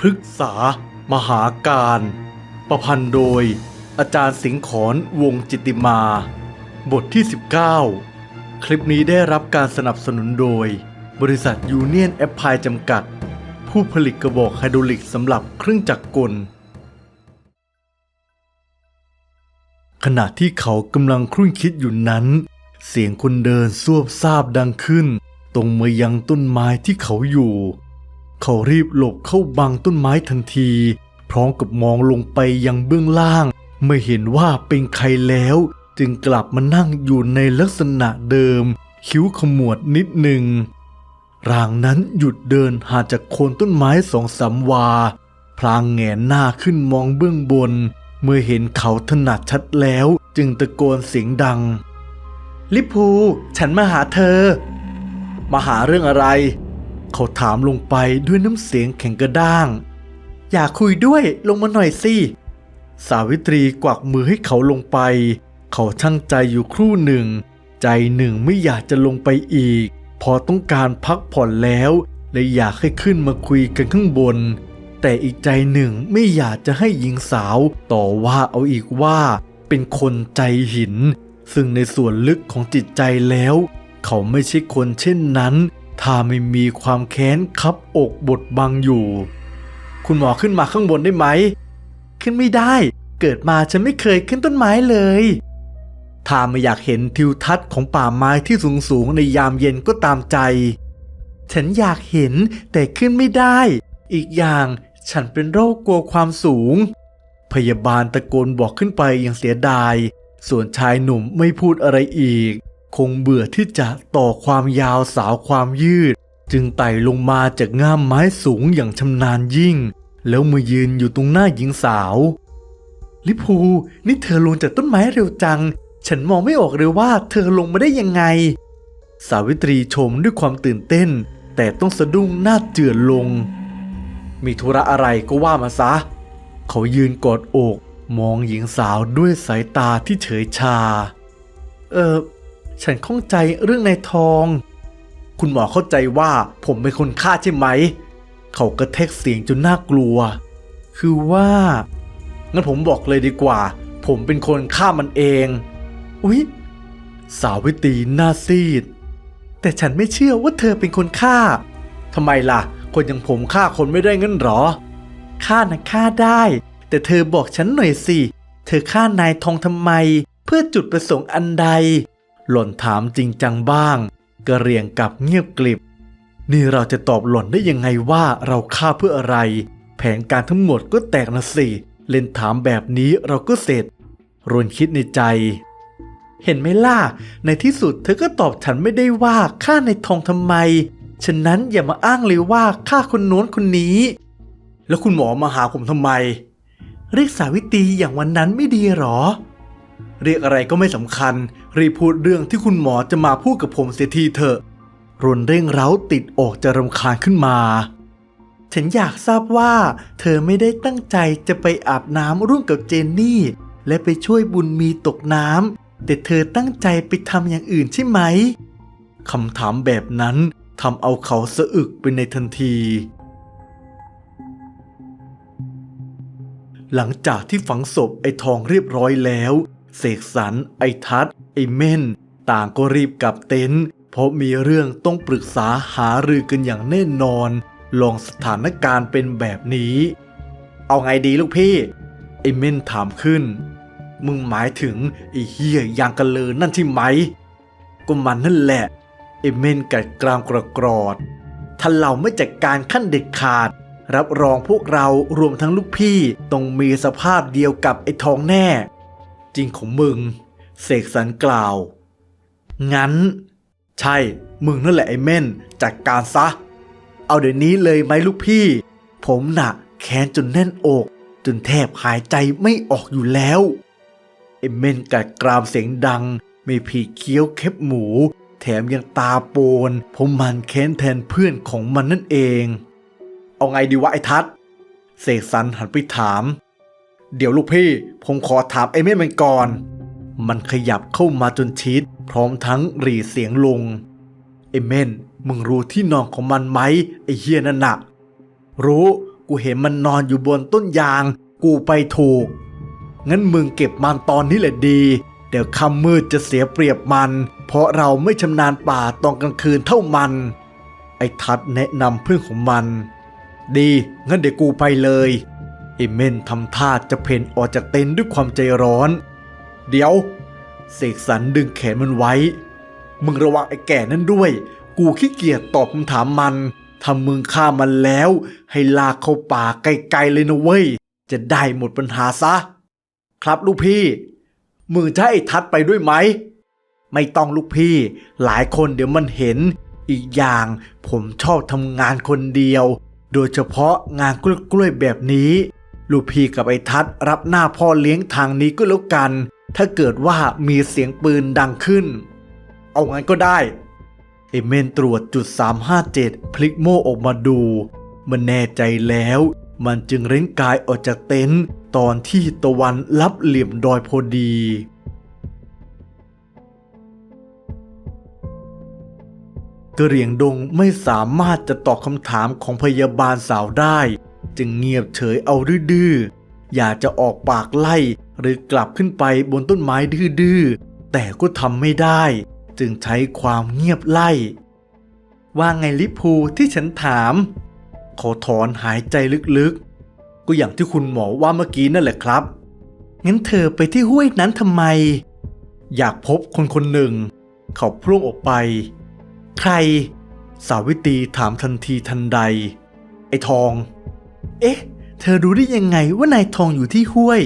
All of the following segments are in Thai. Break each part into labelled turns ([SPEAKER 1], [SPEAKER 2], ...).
[SPEAKER 1] พฤกษา มหาการ ประพันธ์โดย อาจารย์สิงขรวงจิติมา บทที่ 19 คลิปนี้ได้รับการสนับสนุนโดย บริษัทยูเนียนแอปพลายจำกัด ผู้ผลิตกระบอกไฮดรอลิกสำหรับเครื่องจักรกล ขณะที่เขากำลังครุ่นคิดอยู่นั้น เสียงคนเดินซวบซาบดังขึ้น ตรงมายังต้นไม้ที่เขาอยู่ เขารีบหลบเข้าบังต้นไม้ทันที พร้อมกับมองลงไปยังเบื้องล่าง ไม่เห็นว่าเป็นใครแล้ว จึงกลับมานั่งอยู่ในลักษณะเดิม คิ้วขมวดนิดหนึ่งร่างนั้นหยุดเดินห่างจากโคนต้นไม้สองสามวา พลางแงนหน้าขึ้นมองเบื้องบน เมื่อเห็นเขาถนัดชัดแล้ว จึงตะโกนเสียงดัง ลิพู ฉันมาหาเธอ มาหาเรื่องอะไร เขาถามลงไปด้วยน้ำเสียงแข็งกระด้าง อยากคุยด้วยลงมาหน่อยสิ สาวิตรีกวักมือให้เขาลงไป เขาช่างใจอยู่ครู่หนึ่ง ใจหนึ่งไม่อยากจะลงไปอีก พอต้องการพักผ่อนแล้วเลยอยากให้ขึ้นมาคุยกันข้างบน แต่อีกใจหนึ่งไม่อยากจะให้หญิงสาวต่อว่าเอาอีกว่า เป็นคนใจหิน ซึ่งในส่วนลึกของจิตใจแล้ว เขาไม่ใช่คนเช่นนั้น ถ้าไม่มีความแค้นคับอกบดบังอยู่ คุณหมอขึ้นมาข้างบนได้ไหม ขึ้นไม่ได้ เกิดมาฉันไม่เคยขึ้นต้นไม้เลย ถ้าไม่อยากเห็นทิวทัศน์ของป่าไม้ที่สูงสูงในยามเย็นก็ตามใจ ฉันอยากเห็นแต่ขึ้นไม่ได้ อีกอย่างฉันเป็นโรคกลัวความสูง พยาบาลตะโกนบอกขึ้นไปอย่างเสียดาย ส่วนชายหนุ่มไม่พูดอะไรอีก คงเบื่อที่จะต่อความยาวสาวความยืด จึงไต่ลงมาจากง่ามไม้สูงอย่างชำนาญยิ่ง แล้วมายืนอยู่ตรงหน้าหญิงสาว ลิพูนี่เธอลงจากต้นไม้เร็วจัง ฉันมองไม่ออกเลยว่าเธอลงมาได้ยังไง สาวิตรีชมด้วยความตื่นเต้น แต่ต้องสะดุ้งหน้าเจือนลง มีธุระอะไรก็ว่ามาซะ เขายืนกอดอก มองหญิงสาวด้วยสายตาที่เฉยชา เออ ฉันข้องใจเรื่องนายทอง คุณหมอเข้าใจว่าผมเป็นคนฆ่าใช่ไหม เขากระเทกเสียงจนน่ากลัว คือว่า งั้นผมบอกเลยดีกว่า ผมเป็นคนฆ่ามันเอง อุ๊ย สาวิตรีหน้าซีด แต่ฉันไม่เชื่อว่าเธอเป็นคนฆ่าทำไมล่ะ คนอย่างผมฆ่าคนไม่ได้งั้นหรอฆ่านะฆ่าได้ แต่เธอบอกฉันหน่อยสิ เธอฆ่านายทองทำไม เพื่อจุดประสงค์อันใด หล่อนถามจริงจังบ้างกระเรียงกับเงียบกลิบ นี่เราจะตอบหล่อนได้ยังไงว่าเราฆ่าเพื่ออะไร แผนการทั้งหมดก็แตกนะสิเล่นถามแบบนี้เราก็เสร็จรนคิดในใจ เห็นไหมล่ะ ในที่สุดเธอก็ตอบฉันไม่ได้ว่าฆ่าในทองทำไม ฉะนั้นอย่ามาอ้างเลยว่าฆ่าคนโน้นคนนี้ แล้วคุณหมอมาหาผมทำไม เรียกสาวิตรีอย่างวันนั้นไม่ดีหรอ เรียกอะไรก็ไม่สำคัญ รีบพูดเรื่องที่คุณหมอจะมาพูดกับผมเสียทีเถอะรนเร่งเร้าติดออกจะรำคาญขึ้นมา ฉันอยากทราบว่า เธอไม่ได้ตั้งใจจะไปอาบน้ำร่วมกับเจนนี่ และไปช่วยบุญมีตกน้ำแต่เธอตั้งใจไปทำอย่างอื่นใช่ไหมคำถามแบบนั้นทำเอาเขาสะอึกไปในทันที หลังจากที่ฝังศพไอ้ทองเรียบร้อยแล้ว เสกสรรไอทัศไอเม่น ต่างก็รีบกลับเต็นท์เพราะมีเรื่องต้องปรึกษาหารือกันอย่างแน่นอน ลองสถานการณ์เป็นแบบนี้ เอาไงดีลูกพี่ ไอเม่นถามขึ้น มึงหมายถึงไอเฮียยางกระเลอนั่นใช่ไหม ก็มันนั่นแหละ ไอเม่นกัดกรามกระกรอดถ้าเราไม่จัดการขั้นเด็ดขาด รับรองพวกเรารวมทั้งลูกพี่ต้องมีสภาพเดียวกับไอ้ทองแน่ จริงของมึง เสกสรรกล่าว งั้น ใช่ มึงนั่นแหละไอ้เม่นจัดการซะ เอาเดี๋ยวนี้เลยไหมลูกพี่ ผมน่ะ แค้นจนแน่นอก จนแทบหายใจไม่ออกอยู่แล้วไอ้เม่นกัดกรามเสียงดัง ไม่ผีเคี้ยวเค็บหมู แถมยังตาโปนเพราะมันแค้นแทนเพื่อนของมันนั่นเอง เอาไงดีวะไอ้ทัศเสกสรรหันไปถาม เดี๋ยวลูกพี่ผมขอถามไอ้เม่นมันก่อน มันขยับเข้ามาจนชิด พร้อมทั้งรีเสียงลง ไอ้เม่นมึงรู้ที่นอนของมันไหมไอ้เฮียนั่นน่ะรู้กูเห็นมันนอนอยู่บนต้นยาง กูไปถูก งั้นมึงเก็บมันตอนนี้แหละดี เดี๋ยวค่ำมืดจะเสียเปรียบมัน เพราะเราไม่ชำนาญป่าตอนกลางคืนเท่ามัน ไอ้ทัดแนะนำเพื่อนของมัน ดี งั้นเดี๋ยวกูไปเลย เอเมนทำท่าจะเพ่นออกจากเต็นท์ด้วยความใจร้อน เดี๋ยว เสกสรรดึงแขนมันไว้ มึงระวังไอ้แก่นั่นด้วย กูขี้เกียจตอบคำถามมันถ้ามึงฆ่ามันแล้ว ให้ลากเข้าป่าไกลๆเลยนะเว้ย จะได้หมดปัญหาซะ ครับลูกพี่ มึงจะให้ทัดไปด้วยไหม ไม่ต้องลูกพี่ หลายคนเดี๋ยวมันเห็น อีกอย่างผมชอบทำงานคนเดียว โดยเฉพาะงานกล้วยๆแบบนี้ ลูกพี่กับไอ้ทัดรับหน้าพ่อเลี้ยงทางนี้ก็แล้วกัน ถ้าเกิดว่ามีเสียงปืนดังขึ้น เอางั้นก็ได้เอเมนตรวจจุด357 พลิกโม่ออกมาดู มันแน่ใจแล้ว มันจึงเร่งกายออกจากเต็นท์ตอนที่ตะวันลับเหลี่ยมดอยพอดีกระเหรียงดงไม่สามารถจะตอบคำถามของพยาบาลสาวได้ จึงเงียบเฉยเอาดื้อๆอยากจะออกปากไล่ หรือกลับขึ้นไปบนต้นไม้ดื้อๆแต่ก็ทำไม่ได้ จึงใช้ความเงียบไล่ ว่าไงลิพูที่ฉันถาม ขอถอนหายใจลึกๆ ก็อย่างที่คุณหมอว่าเมื่อกี้นั่นแหละครับ งั้นเธอไปที่ห้วยนั้นทำไม อยากพบคนคนหนึ่ง เขาพรุ่งออกไป ใคร สาวิตรีถามทันทีทันใด ไอ้ทอง เอ๊ะ เธอรู้ได้ยังไงว่านายทองอยู่ที่ห้วย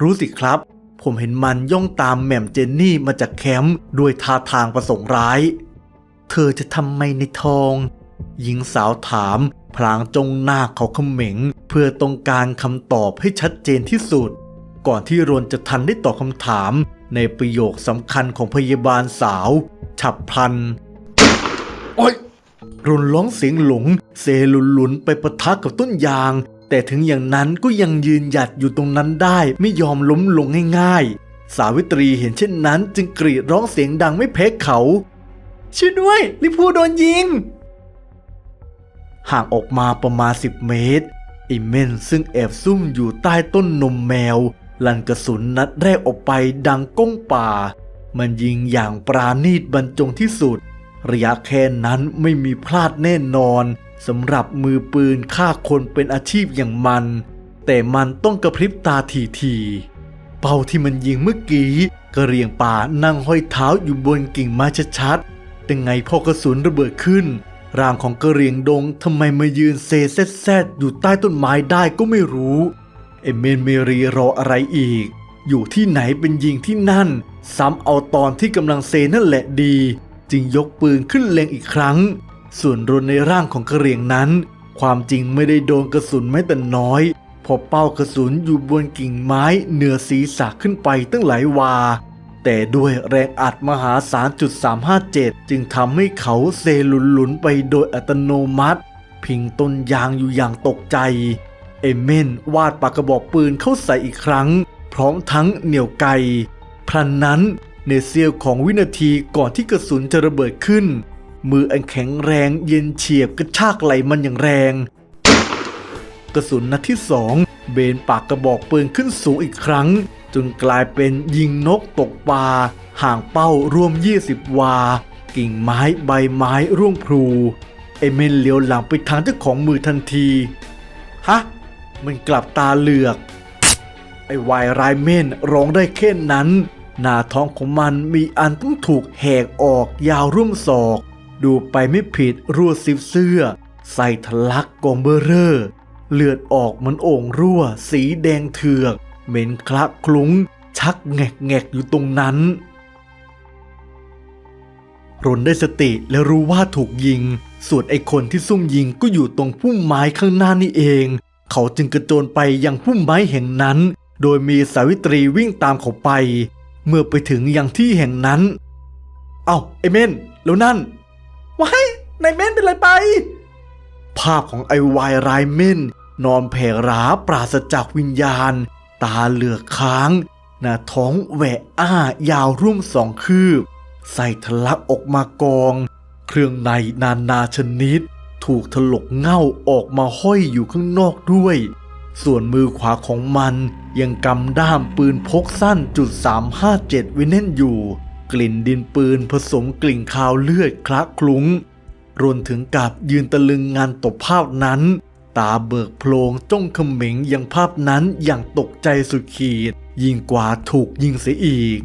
[SPEAKER 1] รู้สิครับ ผมเห็นมันย่องตามแหม่มเจนนี่มาจากแคมป์ด้วยท่าทางประสงค์ร้าย เธอจะทำไมในทอง หญิงสาวถามพลางจงหน้าเขาเขม็ง เพื่อต้องการคำตอบให้ชัดเจนที่สุด ก่อนที่รนจะทันได้ตอบคำถาม ในประโยคสำคัญของพยาบาลสาว ฉับพลัน โอ๊ย รุนร้องเสียงหลง เซลุนหลุนไปปะทะกับต้นยาง แต่ถึงอย่างนั้นก็ยังยืนหยัดอยู่ตรงนั้นได้ไม่ยอมล้มลงง่ายๆ สาวิตรีเห็นเช่นนั้น จึงกรีดร้องเสียงดังไม่แพ้เขาช่วยด้วย ลิพูโดนยิง ห่างออกมาประมาณ 10 เมตรอิเมนซึ่งแอบซุ่มอยู่ใต้ต้นนมแมว ลันกระสุนนัดแรกออกไปดังก้งป่า มันยิงอย่างปราณีตบรรจงที่สุด ระยะแค่นั้นไม่มีพลาดแน่นอนสำหรับมือปืนฆ่าคนเป็นอาชีพอย่างมัน แต่มันต้องกระพริบตาทีๆเป้าที่มันยิงเมื่อกี้กระเรียงป่านั่งห้อยเท้าอยู่บนกิ่งไม้ชัดๆแต่ไงพอกระสุนระเบิดขึ้น ร่างของกระเรียงดงทำไมมายืนเซแซดแซดอยู่ใต้ต้นไม้ได้ก็ไม่รู้ เอเมนเมรีรออะไรอีก อยู่ที่ไหนเป็นยิงที่นั่น ซ้ำเอาตอนที่กำลังเซนั่นแหละดี จึงยกปืนขึ้นเล็งอีกครั้ง ส่วนรนในร่างของกระเหรียงนั้น ความจริงไม่ได้โดนกระสุนแม้แต่น้อยเพอเป้ากระสุนอยู่บนกิ่งไม้เหนือศีรษะขึ้นไปตั้งหลายวา แต่ด้วยแรงอัดมหาศาลจุด357 จึงทำให้เขาเซหลุนๆไปโดยอัตโนมัติ พิงต้นยางอยู่อย่างตกใจ เอเมนวาดปากกระบอกปืนเข้าใส่อีกครั้ง พร้อมทั้งเหนี่ยวไกพลันนั้น ในเสี้ยวของวินาทีก่อนที่กระสุนจะระเบิดขึ้น มืออันแข็งแรงเย็นเฉียบกระชากไหลมันอย่างแรง กระสุนนัดที่สองเบนปากกระบอกปืนขึ้นสูงอีกครั้ง จนกลายเป็นยิงนกตกปลาห่างเป้ารวม 20 วา กิ่งไม้ใบไม้ร่วงพลูเอเมนเลี้ยวหลังไปทางเจ้าของมือทันที ฮะ มันกลับตาเหลือก ไอ้วายไรายเม่นร้องได้แค่นั้น หน้าท้องของมันมีอันต้องถูกแหกออกยาวร่วมศอก ดูไปไม่ผิดรั่วซิบเสื้อ ใส่ทะลักกองเบอร์เรอเลือดออกเหมันโอ่งรั่ว สีแดงเถือก เหม็นคละคลุ้ง ชักแงกแงกๆอยู่ตรงนั้น รนได้สติและรู้ว่าถูกยิง ส่วนไอ้คนที่ซุ่มยิงก็อยู่ตรงพุ่มไม้ข้างหน้านี่เอง เขาจึงกระโจนไปยังพุ่มไม้แห่งนั้น โดยมีสาวิตรีวิ่งตามเขาไป เมื่อไปถึงยังที่แห่งนั้น เอ้าไอเมนแล้วนั่นว้ายนายเมนเป็นไรไป ภาพของไอวายรายเม่นนอนแผ่ราปราศจากวิญญาณ ตาเหลือกค้าง หน้าท้องแหวะอ้ายาวร่วมสองคืบ ใส่ทะลักออกมากอง เครื่องในนานาชนิด ถูกถลกเง่าออกมาห้อยอยู่ข้างนอกด้วย ส่วนมือขวาของมันยังกำด้ามปืนพกสั้นจุด357ไว้แน่นอยู่ กลิ่นดินปืนผสมกลิ่นคาวเลือดคละคลุ้ง รวมถึงกับยืนตะลึงงานตบภาพนั้น ตาเบิกโพลงจ้องเขม็งยังภาพนั้นอย่างตกใจสุดขีด ยิ่งกว่าถูกยิงเสียอีก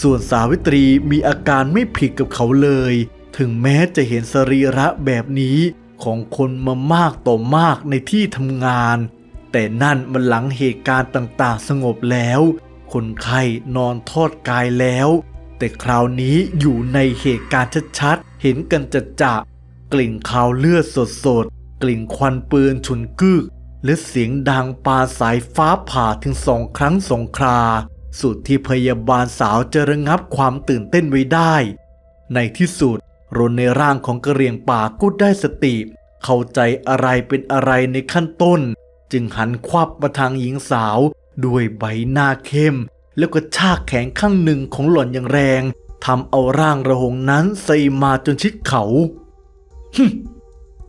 [SPEAKER 1] ส่วนสาวิตรีมีอาการไม่ผิดกับเขาเลย ถึงแม้จะเห็นสรีระแบบนี้ของคนมามากต่อมากในที่ทำงาน แต่นั่นมันหลังเหตุการณ์ต่างๆ สงบแล้ว คนไข้นอนทอดกายแล้ว แต่คราวนี้อยู่ในเหตุการณ์ชัดๆ เห็นกันจะจะกลิ่นคาวเลือดสดๆ กลิ่นควันปืนฉุนกึก และเสียงดังปาสายฟ้าผ่าถึงสองครั้งสองครา สุดที่พยาบาลสาวจะระงับความตื่นเต้นไว้ได้ ในที่สุดรนในร่างของกระเรียงป่าก็ได้สติ เข้าใจอะไรเป็นอะไรในขั้นต้น จึงหันควับมาทางหญิงสาว ด้วยใบหน้าเข้ม แล้วก็ชากแขนข้างหนึ่งของหล่อนอย่างแรงทำเอาร่างระหงนั้นใส่มาจนชิดเขาฮึ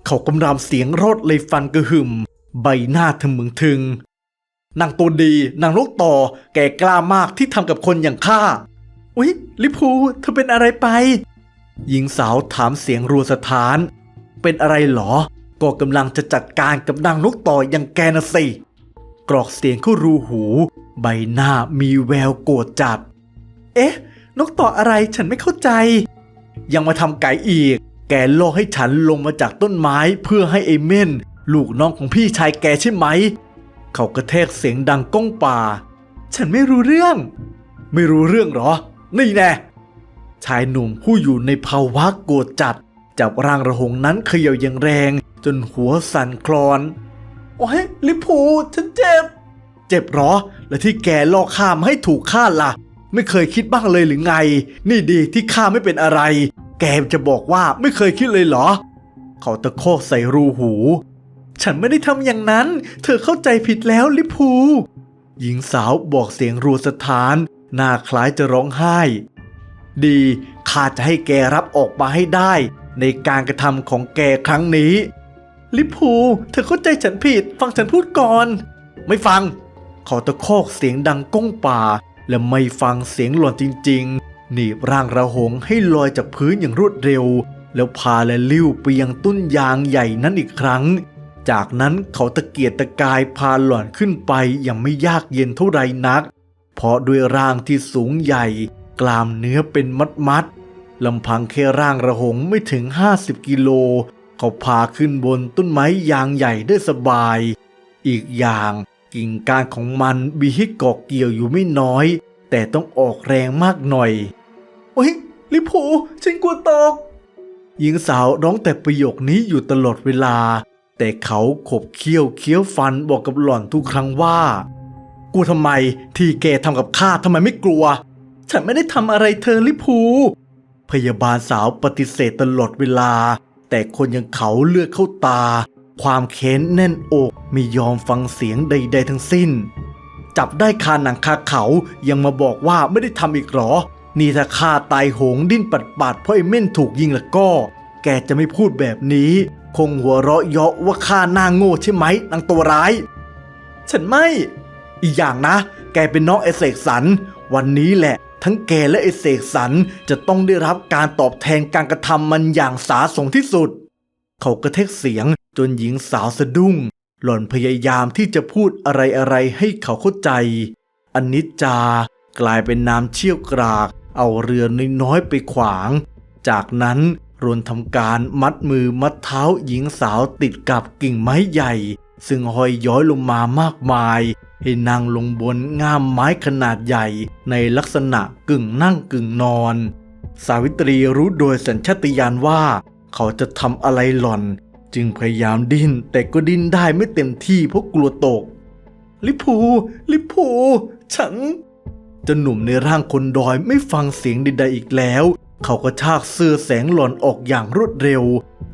[SPEAKER 1] เขากำรามเสียงรดเลยฟันกระหึ่ม ใบหน้าทะมึงถึงนางตัวดีนางลูกต่อ แก่กล้ามากที่ทำกับคนอย่างข้าอุ๊ย ลิพูเธอเป็นอะไรไป หญิงสาวถามเสียงรัวสถาน เป็นอะไรหรอ ก็กำลังจะจัดการกับนางลูกต่ออย่างแกนะสิกรอกเสียงเข้ารูหู ใบหน้ามีแววโกรธจัด เอ๊ะ นกต่ออะไรฉันไม่เข้าใจ ยังมาทำไก่อีก แกล่อให้ฉันลงมาจากต้นไม้เพื่อให้ไอเม่นลูกน้องของพี่ชายแกใช่ไหม เขากระแทกเสียงดังก้องป่า ฉันไม่รู้เรื่อง ไม่รู้เรื่องหรอ นี่แน่ชายหนุ่มผู้อยู่ในภาวะโกรธจัดจับร่างระหงนั้นเขย่าอย่างแรง จนหัวสั่นคลอน โอ้ยลิพูฉันเจ็บ เจ็บหรอ และที่แกล่อข้ามให้ถูกฆ่าล่ะ ไม่เคยคิดบ้างเลยหรือไง นี่ดีที่ข้าไม่เป็นอะไร แกจะบอกว่าไม่เคยคิดเลยเหรอ เขาตะโคกใส่รูหู ฉันไม่ได้ทำอย่างนั้น เธอเข้าใจผิดแล้วลิพู หญิงสาวบอกเสียงรัวสถานหน้าคล้ายจะร้องไห้ ดีข้าจะให้แกรับออกมาให้ได้ ในการกระทำของแกครั้งนี้ ลิพูเธอเข้าใจฉันผิด ฟังฉันพูดก่อน ไม่ฟัง เขาตะคอกเสียงดังก้องป่า และไม่ฟังเสียงหล่อนจริง ๆ หนีบร่างระหงให้ลอยจากพื้นอย่างรวดเร็ว แล้วพาและลิ้วไปยังต้นยางใหญ่นั้นอีกครั้ง จากนั้นเขาตะเกียกตะกายพาหล่อนขึ้นไปอย่างไม่ยากเย็นเท่าไรนัก เพราะด้วยร่างที่สูงใหญ่ กลามเนื้อเป็นมัดมัดๆลำพังแค่ร่างระหงไม่ถึง 50 กิโล เขาพาขึ้นบนต้นไม้ยางใหญ่ได้สบาย อีกอย่างกิ่งก้านของมันมีให้เกาะเกี่ยวอยู่ไม่น้อย แต่ต้องออกแรงมากหน่อยโอ้ยลิพูฉันกลัวตก หญิงสาวร้องแต่ประโยคนี้อยู่ตลอดเวลา แต่เขาขบเคี้ยวเคี้ยวฟันบอกกับหล่อนทุกครั้งว่า กลัวทำไมที่แกทำกับข้าทำไมไม่กลัว ฉันไม่ได้ทำอะไรเธอลิพูพยาบาลสาวปฏิเสธตลอดเวลา แต่คนอยังเขาเลือดเข้าตา ความเค้นแน่นอกไม่ยอมฟังเสียงใด ๆ ทั้งสิ้น จับได้คาหนังคาเขายังมาบอกว่าไม่ได้ทำอีกหรอ นี่ถ้าข้าตายโหงดิ้นปัดปัดๆเพราะไอ้เม่นถูกยิงแล้วก็ แกจะไม่พูดแบบนี้ คงหัวเราะเยาะว่าข้าหน้าโง่ใช่ไหมนางตัวร้าย ฉันไม่ อีกอย่างนะ แกเป็นน้องไอเสกสรรวันนี้แหละ ทั้งแกและไอเสกสรรจะต้องได้รับการตอบแทนการกระทำมันอย่างสาสมที่สุด เขากระเทกเสียงจนหญิงสาวสะดุ้ง หล่อนพยายามที่จะพูดอะไรๆให้เขาเข้าใจอนนิจจากลายเป็นน้ำเชี่ยวกราก เอาเรือน้อยๆไปขวาง จากนั้นรวนทำการมัดมือมัดเท้าหญิงสาวติดกับกิ่งไม้ใหญ่ ซึ่งห้อยย้อยลงมามากมาย ให้นั่งลงบนง่ามไม้ขนาดใหญ่ในลักษณะกึ่งนั่งกึ่งนอน สาวิตรีรู้โดยสัญชาตญาณว่า เขาจะทำอะไรหล่อน จึงพยายามดิ้นแต่ก็ดิ้นได้ไม่เต็มที่เพราะกลัวตก ลิพู ลิพู ฉันเจะหนุ่มในร่างคนดอยไม่ฟังเสียงใดๆอีกแล้ว เขาก็ชากเสื้อแสงหล่อนออกอย่างรวดเร็ว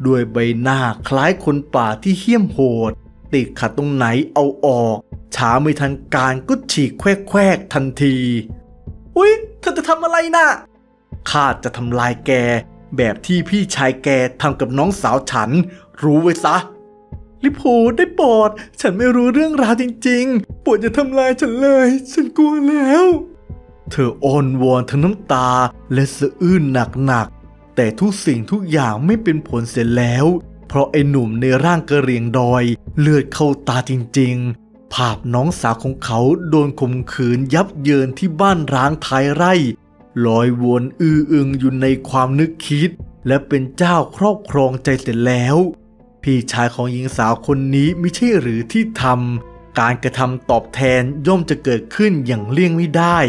[SPEAKER 1] ด้วยใบหน้าคล้ายคนป่าที่เหี้ยมโหด ติดขัดตรงไหนเอาออก ช้าไม่ทันการก็ฉีกแควกๆทันที อุ๊ย เธอจะทำอะไรนะ่ะ ข้าจะทำลายแก แบบที่พี่ชายแกทำกับน้องสาวฉัน รู้ไว้ซะ ลิพูได้โปรดฉันไม่รู้เรื่องราวจริงๆโปรดอย่าทำลายฉันเลย ฉันกลัวแล้ว เธออ้อนวอนทั้งน้ำตาและสะอื้นหนักๆ แต่ทุกสิ่งทุกอย่างไม่เป็นผลเสร็จแล้ว เพราะไอ้หนุ่มในร่างกระเรียงดอย เลือดเข้าตาจริงๆ ภาพน้องสาวของเขาโดนข่มขืนยับเยินที่บ้านร้างท้ายไร่ลอยวนอื้ออึงอยู่ในความนึกคิด และเป็นเจ้าครอบครองใจเสร็จแล้ว พี่ชายของหญิงสาวคนนี้ไม่ใช่หรือที่ทำการกระทำตอบแทนย่อมจะเกิดขึ้นอย่างเลี่ยงไม่ได้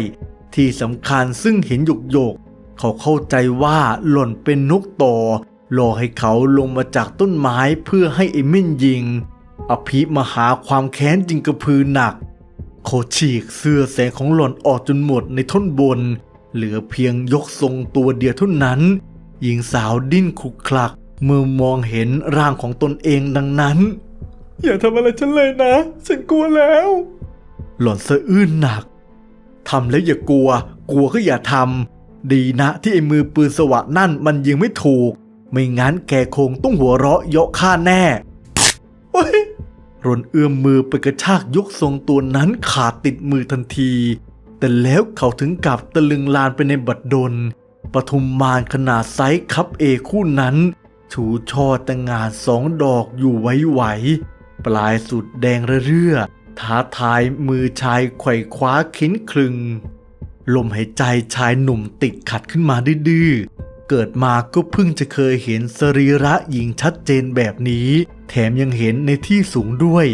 [SPEAKER 1] ที่สำคัญซึ่งเห็นหยกหยกเขาเข้าใจว่าหล่นเป็นนกต่อรอให้เขาลงมาจากต้นไม้เพื่อให้ไอ้เม่นยิง อภิมหาความแค้นจึงกระพือหนักเขาฉีกเสื้อแสงของหล่อนออกจนหมดในท่อนบน เหลือเพียงยกทรงตัวเดียวเท่านั้น หญิงสาวดิ้นคลุกคลัก เมื่อมองเห็นร่างของตนเองดังนั้น อย่าทำอะไรฉันเลยนะ ฉันกลัวแล้ว หล่อนสะอื้นหนักทำแล้วอย่ากลัว กลัวก็อย่าทำดีนะที่ไอ้มือปืนสวะนั่นมันยิงไม่ถูก ไม่งั้นแกคงต้องหัวเราะเยาะข้าแน่ รนเอื้อมมือไปกระชากยกทรงตัวนั้นขาดติดมือทันที แต่แล้วเขาถึงกับตะลึงลานไปในบัดดลปทุมมารขนาดไซส์คับเอคู่นั้นชูช่อแต่งงานสองดอกอยู่ไว้ไหว ปลายสุดแดงระเรื่อ ท้าทายมือชายไขว่คว้าขินคลึง ลมหายใจชายหนุ่มติดขัดขึ้นมาดื้อเกิดมาก็เพิ่งจะเคยเห็นสรีระหญิงชัดเจนแบบนี้ แถมยังเห็นในที่สูงด้วย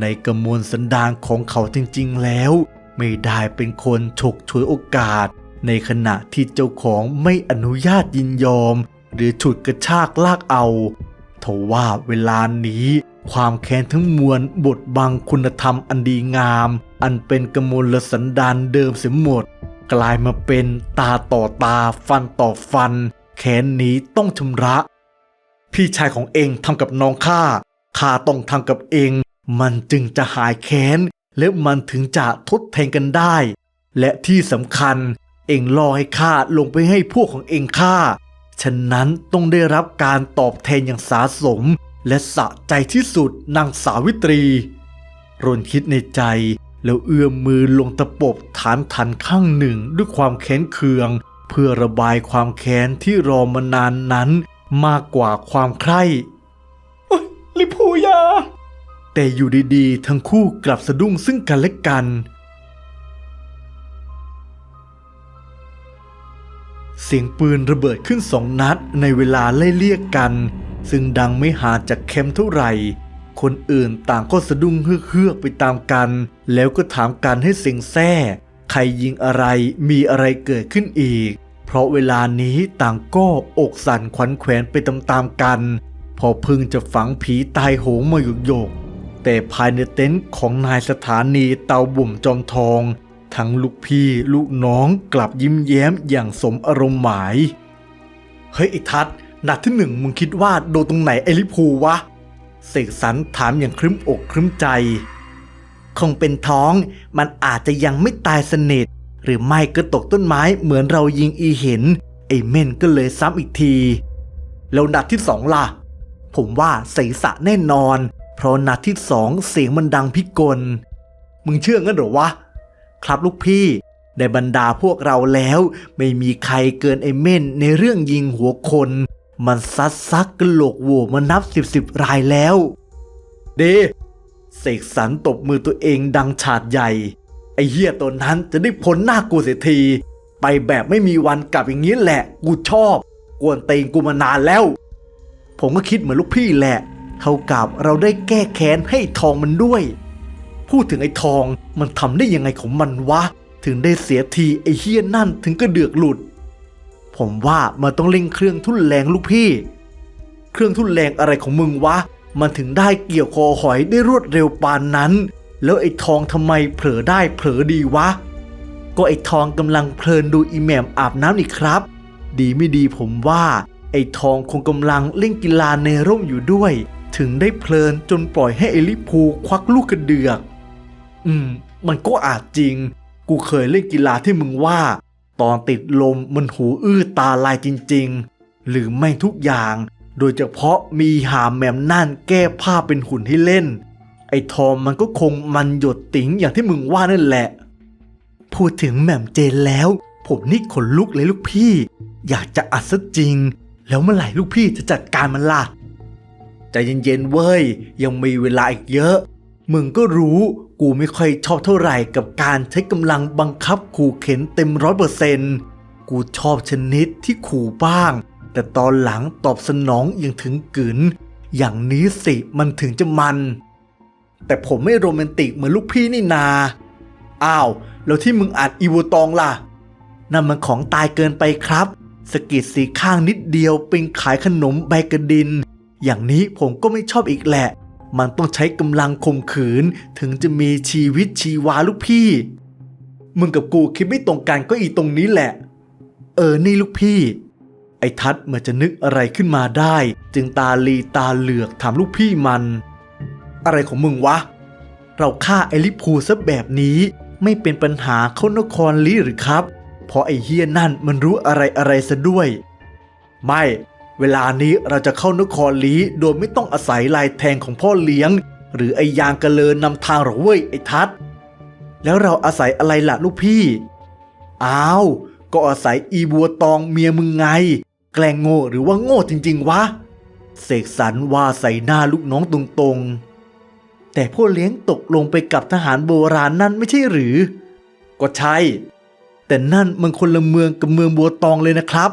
[SPEAKER 1] ในกระมวลสันดานของเขาจริงๆแล้ว ไม่ได้เป็นคนฉกฉวยโอกาส ในขณะที่เจ้าของไม่อนุญาตยินยอม หรือฉุดกระชากลากเอาทว่าเวลานี้ ความแค้นทั้งมวลบทบังคุณธรรมอันดีงาม อันเป็นกมลสันดานเดิมเสียหมด กลายมาเป็นตาต่อตาฟันต่อฟัน แค้นนี้ต้องชำระ พี่ชายของเองทำกับน้องข้าข้าต้องทำกับเอง มันจึงจะหายแค้น และมันถึงจะทดแทนกันได้ และที่สำคัญเองล่อให้ข้าลงไปให้พวกของเองฆ่าฉะนั้นต้องได้รับการตอบแทนอย่างสาสม และสะใจที่สุดนางสาวิตรี รนคิดในใจแล้วเอื้อมมือลงตะปบฐานทันข้างหนึ่งด้วยความแค้นเคือง เพื่อระบายความแค้นที่รอมานานนั้น มากกว่าความใคร่ลิพูยา แต่อยู่ดีๆ ทั้งคู่กลับสะดุ้งซึ่งกันและกัน เสียงปืนระเบิดขึ้นสองนัดในเวลาไล่เลี่ยกกัน ซึ่งดังไม่ห่างจากแคมป์เท่าไหร่ คนอื่นต่างก็สะดุ้งเฮือกๆไปตามกัน แล้วก็ถามกันให้เสียงแซ่ ใครยิงอะไรมีอะไรเกิดขึ้นอีก เพราะเวลานี้ต่างก็อกสั่นขวัญแขวนไปตามๆกัน พอพึ่งจะฝังผีตายโหงมาหยกหยกแต่ภายในเต็นท์ของนายสถานีเตาบุ่มจอมทอง ทั้งลูกพี่ลูกน้องกลับยิ้มแย้มอย่างสมอารมณ์หมาย เฮ้ยไอ้ทัศน์นัดที่หนึ่งมึงคิดว่าโดนตรงไหนไอลิพูวะ เสกสรรถามอย่างครึ้มอกครึ้มใจ คงเป็นท้องมันอาจจะยังไม่ตายสนิท หรือไม่ก็ตกต้นไม้เหมือนเรายิงอีเห็น ไอ้เม่นก็เลยซ้ำอีกที แล้วนัดที่สองล่ะ ผมว่าศีรษะแน่นอน เพราะนัดที่สองเสียงมันดังพิกล มึงเชื่องั้นหรอวะ ครับลูกพี่ในบรรดาพวกเราแล้ว ไม่มีใครเกินไอ้เม่นในเรื่องยิงหัวคน มันซัดซักกระโหลกโหวมานับสิบสิบรายแล้ว เดเสกสรรตบมือตัวเองดังฉาดใหญ่ อ้เหี้ยตัวนั้นจะได้พ้นหน้ากูเสียที ไปแบบไม่มีวันกลับอย่างนี้แหละ กูชอบ กวนตีนกูมานานแล้ว ผมก็คิดเหมือนลูกพี่แหละ เท่ากับเราได้แก้แค้นให้ทองมันด้วย พูดถึงไอ้ทองมันทำได้ยังไงของมันวะ ถึงได้เสียทีไอ้เฮี้ยนั่นถึงก็เดือกหลุด ผมว่ามันต้องเล่งเครื่องทุ่นแรงลูกพี่ เครื่องทุ่นแรงอะไรของมึงวะ มันถึงได้เกี่ยวคอหอยได้รวดเร็วปานนั้น แล้วไอ้ทองทำไมเผลอได้เผลอดีวะ ก็ไอ้ทองกำลังเพลินดูอีแหม่มอาบน้ำนี่ครับ ดีไม่ดีผมว่า ไอ้ทองคงกำลังเล่นกีฬาในร่มอยู่ด้วย ถึงได้เพลินจนปล่อยให้ไอลิพูควักลูกกระเดือก อืม มันก็อาจจริง กูเคยเล่นกีฬาที่มึงว่า ตอนติดลมมันหูอื้อตาลายจริง ๆ หรือไม่ทุกอย่าง โดยเฉพาะมีหาแมมนั่นแก้ผ้าเป็นหุ่นให้เล่น ไอ้ทอมมันก็คงมันหยดติ๋งอย่างที่มึงว่านั่นแหละ พูดถึงแหม่มเจนแล้ว ผมนี่ขนลุกเลยลูกพี่ อยากจะอัดซะจริง แล้วเมื่อไหร่ลูกพี่จะจัดการมันล่ะใจเย็นๆเว้ย ยังมีเวลาอีกเยอะ มึงก็รู้กูไม่ค่อยชอบเท่าไหร่กับการใช้กำลังบังคับขู่เข็นเต็มร้อยเปอร์เซนต์กูชอบชนิดที่ขู่บ้าง แต่ตอนหลังตอบสนองอย่างถึงกึนอย่างนี้สิมันถึงจะมัน แต่ผมไม่โรแมนติกเหมือนลูกพี่นี่นา อ้าว แล้วที่มึงอัดอีวูตองล่ะ นั่นมันของตายเกินไปครับ สกิดสีข้างนิดเดียวเป็นขายขนมใบกระดิน อย่างนี้ผมก็ไม่ชอบอีกแหละ มันต้องใช้กำลังข่มขืน ถึงจะมีชีวิตชีวาลูกพี่ มึงกับกูคิดไม่ตรงกันก็อีตรงนี้แหละ เออ นี่ลูกพี่ ไอ้ทัดเมือนจะนึกอะไรขึ้นมาได้ จึงตาลีตาเหลือกถามลูกพี่มัน อะไรของมึงวะ เราฆ่าไอลิพูซะแบบนี้ ไม่เป็นปัญหาเข้านครลีหรือครับ เพราะไอเฮียนั่นมันรู้อะไรอะไรซะด้วย ไม่ เวลานี้เราจะเข้านครลีโดยไม่ต้องอาศัยลายแทงของพ่อเลี้ยง หรือไอยางกระเลินนำทางหรอเว้ยไอทัดแล้วเราอาศัยอะไรล่ะลูกพี่อ้าวก็อาศัยอีบัวตองเมียมึงไง แกล้งโง่หรือว่าโง่จริง ๆ วะ เสกสรรว่าใส่หน้าลูกน้องตรงๆ แต่พ่อเลี้ยงตกลงไปกับทหารโบราณนั่นไม่ใช่หรือ ก็ใช่ แต่นั่นมันคนละเมืองกับเมืองบัวตองเลยนะครับ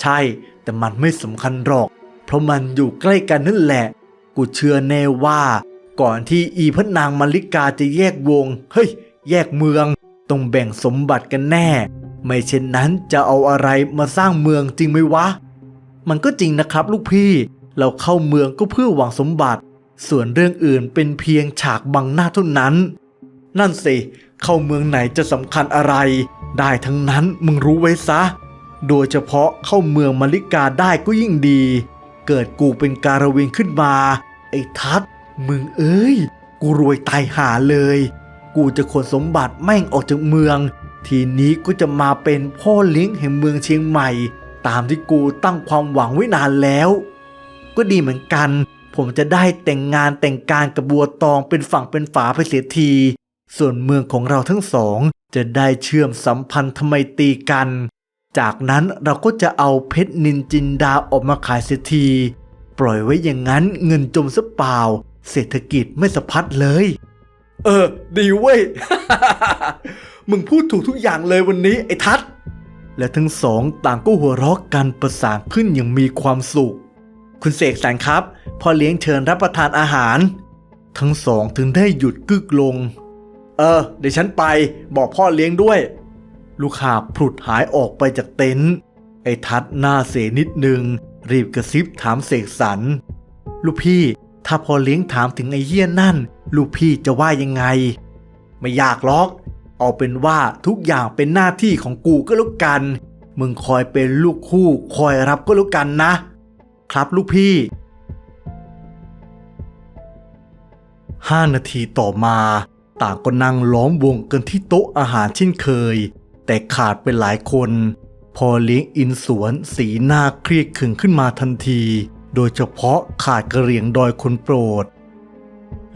[SPEAKER 1] ใช่ แต่มันไม่สำคัญหรอก เพราะมันอยู่ใกล้กันนั่นแหละ กูเชื่อแน่ว่า ก่อนที่อีพระนางมาริกาจะแยกวง เฮ้ย แยกเมือง ต้องแบ่งสมบัติกันแน่ ไม่เช่นนั้นจะเอาอะไรมาสร้างเมืองจริงไหมวะ มันก็จริงนะครับ ลูกพี่ เราเข้าเมืองก็เพื่อหวังสมบัติ ส่วนเรื่องอื่นเป็นเพียงฉากบังหน้าเท่านั้น นั่นสิ เข้าเมืองไหนจะสำคัญอะไร ได้ทั้งนั้นมึงรู้ไว้ซะ โดยเฉพาะเข้าเมืองมาริกาได้ก็ยิ่งดี เกิดกูเป็นการเวินขึ้นมา ไอ้ทัดมึงเอ้ย กูรวยตายหาเลย กูจะขนสมบัติแม่งออกจากเมือง ทีนี้ก็จะมาเป็นพ่อเลี้ยงแห่งเมืองเชียงใหม่ ตามที่กูตั้งความหวังไว้นานแล้ว ก็ดีเหมือนกัน ผมจะได้แต่งงานแต่งการกับบัวตองเป็นฝั่งเป็นฝาไปเสียที ส่วนเมืองของเราทั้งสอง จะได้เชื่อมสัมพันธ์ทำไมตรีกัน จากนั้นเราก็จะเอาเพชรนินจินดาออกมาขายเสียที ปล่อยไว้อย่างนั้นเงินจมซะเปล่า เศรษฐกิจไม่สะพัดเลย เออ ดีเว้ย มึงพูดถูกทุกอย่างเลยวันนี้ไอ้ทัดและทั้งสองต่างก็หัวเราะกันประสานขึ้นอย่างมีความสุข คุณเสกสรรครับพ่อเลี้ยงเชิญรับประทานอาหาร ทั้งสองถึงได้หยุดกึกลง เออ เดี๋ยวฉันไปบอกพ่อเลี้ยงด้วย ลูกหาบผุดหายออกไปจากเต็นท์ไอ้ทัดหน้าเสนิดหนึ่ง รีบกระซิบถามเสกสรรลูกพี่ ถ้าพ่อเลี้ยงถามถึงไอ้เหี้ยนั่น ลูกพี่จะว่ายังไง ไม่ยากหรอก เอาเป็นว่าทุกอย่างเป็นหน้าที่ของกูก็แล้วกัน มึงคอยเป็นลูกคู่คอยรับก็แล้วกันนะ ครับลูกพี่ ห้านาทีต่อมา ต่างก็นั่งล้อมวงกันที่โต๊ะอาหารเช่นเคย แต่ขาดไปหลายคน พอเลี้ยงอินสวนสีหน้าเครียดขึงขึ้นมาทันที โดยเฉพาะขาดกระเหรียงดอยคนโปรด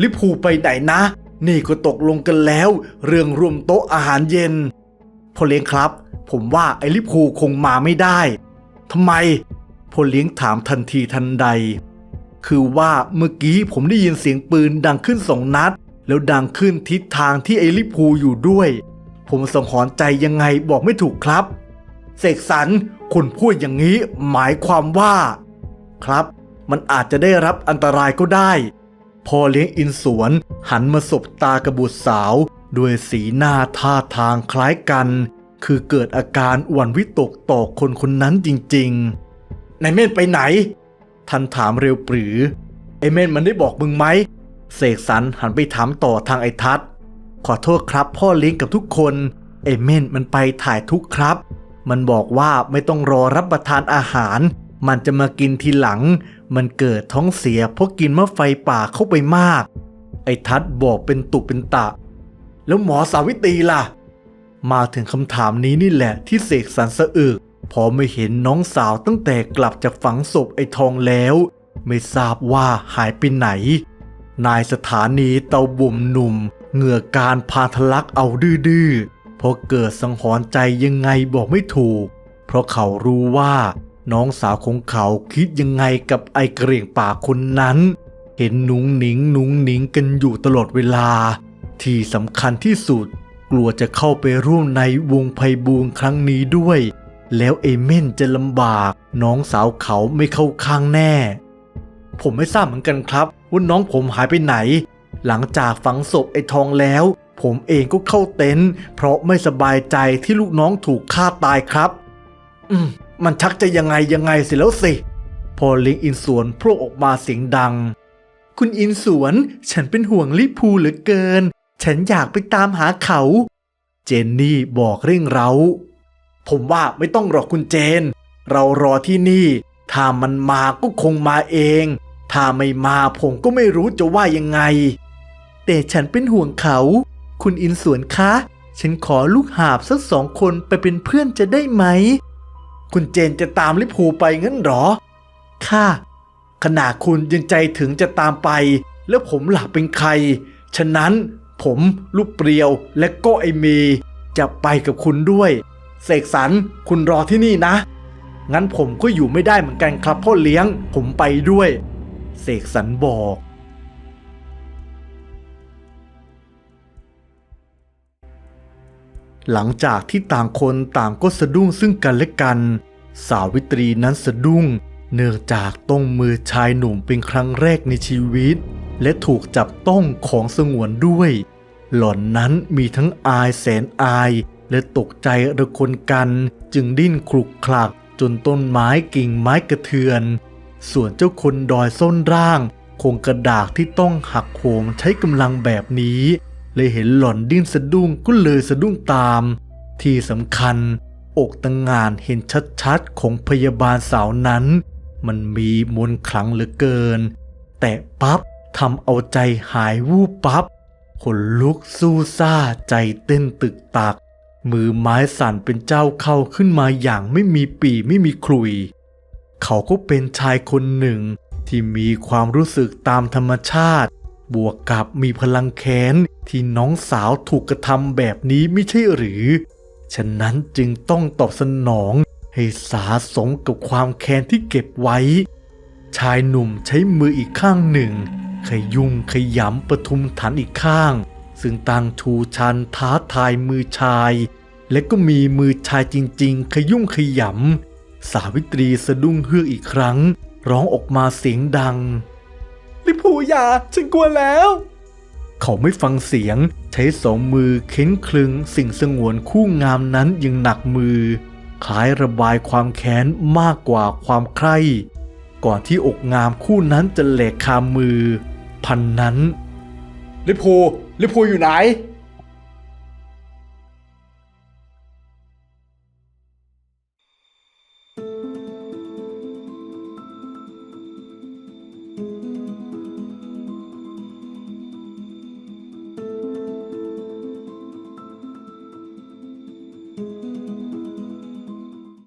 [SPEAKER 1] ลิพูไปไหนนะ นี่ก็ตกลงกันแล้ว เรื่องรวมโต๊ะอาหารเย็นพ่อเลี้ยงครับ ผมว่าไอ้ลิพูคงมาไม่ได้ทำไม พ่อเลี้ยงถามทันทีทันใด คือว่าเมื่อกี้ผมได้ยินเสียงปืนดังขึ้นสองนัด แล้วดังขึ้นทิศทางที่ไอ้ลิพูอยู่ด้วย ผมสังหรณ์ใจยังไงบอกไม่ถูกครับ เสกสรรคุณพูดอย่างนี้หมายความว่า ครับ มันอาจจะได้รับอันตรายก็ได้พอเลี้ยงอินสวนหันมาสบตากระบุตรสาว ด้วยสีหน้าท่าทางคล้ายกัน คือเกิดอาการหวั่นวิตกต่อคนคนนั้นจริงๆ นายเม่นไปไหนท่านถามเร็วปรือ ไอเม่นมันได้บอกมึงไหม เสกสรรหันไปถามต่อทางไอทัศขอโทษครับพ่อเลี้ยงกับทุกคน ไอเม่นมันไปถ่ายทุกครับ มันบอกว่าไม่ต้องรอรับประทานอาหาร มันจะมากินทีหลัง มันเกิดท้องเสียเพราะกินมะไฟป่าเข้าไปมาก ไอทัดบอกเป็นตุเป็นตะ แล้วหมอสาวิตรีล่ะ มาถึงคำถามนี้นี่แหละที่เสกสรรสะอึก พอไม่เห็นน้องสาวตั้งแต่กลับจากฝังศพไอ้ทองแล้ว ไม่ทราบว่าหายไปไหน นายสถานีเตาบ่มหนุ่ม เหงื่อการพาทะลักเอาดื้อๆเพราะเกิดสังหรณ์ใจยังไงบอกไม่ถูก เพราะเขารู้ว่าน้องสาวของเขาคิดยังไงกับไอ้เกรียงป่าคนนั้น เห็นหนุงหนิงหนุงหนิงกันอยู่ตลอดเวลา ที่สำคัญที่สุด กลัวจะเข้าไปร่วมในวงไพบูลย์ครั้งนี้ด้วย แล้วเอเม่นจะลำบาก น้องสาวเขาไม่เข้าข้างแน่ ผมไม่ทราบเหมือนกันครับว่าน้องผมหายไปไหน หลังจากฝังศพไอ้ทองแล้ว ผมเองก็เข้าเต็นท์เพราะไม่สบายใจที่ลูกน้องถูกฆ่าตายครับ อืม มันชักจะยังไงยังไงสิแล้วสิ พอลิงอินสวนพรวกออกมาเสียงดัง คุณอินสวน ฉันเป็นห่วงลิพูเหลือเกิน ฉันอยากไปตามหาเขา เจนนี่บอกเร่งเร้า ผมว่าไม่ต้องรอคุณเจน เรารอที่นี่ ถ้ามันมาก็คงมาเอง ถ้าไม่มาผมก็ไม่รู้จะว่ายังไง แต่ฉันเป็นห่วงเขา คุณอินสวนคะ ฉันขอลูกหาบสักสองคนไปเป็นเพื่อนจะได้ไหม คุณเจนจะตามลิพูไปงั้นหรอ ค่ะขนาดคุณยังใจถึงจะตามไป แล้วผมหลักเป็นใคร ฉะนั้นผมลูกเปรียวและก็ไอเม จะไปกับคุณด้วย เสกสรรคุณรอที่นี่นะ งั้นผมก็อยู่ไม่ได้เหมือนกันครับพ่อเลี้ยง ผมไปด้วย เสกสรรบอก หลังจากที่ต่างคนต่างก็สะดุ้งซึ่งกันและกัน สาวิตรีนั้นสะดุ้ง เนื่องจากต้องมือชายหนุ่มเป็นครั้งแรกในชีวิต และถูกจับต้องของสงวนด้วย หล่อนนั้นมีทั้งอายแสนอาย และตกใจระคนกันจึงดิ้นคลุกคลักจนต้นไม้กิ่งไม้กระเทือน ส่วนเจ้าคนดอยส้นร่าง คงกระดากที่ต้องหักโหมใช้กำลังแบบนี้ เลยเห็นหล่อนดิ้นสะดุ้งก็เลยสะดุ้งตาม ที่สำคัญ อกตังงานเห็นชัดๆของพยาบาลสาวนั้น มันมีมนต์ขลังเหลือเกิน แต่ปั๊บทำเอาใจหายวูบปั๊บขนลุกสู้ซ่าใจเต้นตึกตัก มือไม้สั่นเป็นเจ้าเข้าขึ้นมาอย่างไม่มีปีไม่มีคลุย เขาก็เป็นชายคนหนึ่งที่มีความรู้สึกตามธรรมชาติ บวกกับมีพลังแค้นที่น้องสาวถูกกระทำแบบนี้ไม่ใช่หรือ ฉะนั้นจึงต้องตอบสนองให้สาสมกับความแค้นที่เก็บไว้ ชายหนุ่มใช้มืออีกข้างหนึ่ง ขยุ่มขยำปทุมฐานอีกข้าง ซึ่งต่างชูชันท้าทายมือชาย และก็มีมือชายจริงๆ ขยุ่มขยำ สาวิตรีสะดุ้งเฮือกอีกครั้ง ร้องออกมาเสียงดัง ลิพูยาฉันกลัวแล้ว เขาไม่ฟังเสียงใช้สองมือเค้นคลึงสิ่งสงวนคู่งามนั้นอยังหนักมือ คล้ายระบายความแค้นมากกว่าความใคร่ ก่อนที่อกงามคู่นั้นจะแหลกคามือ พันนั้น ลิพูลิพูอยู่ไหน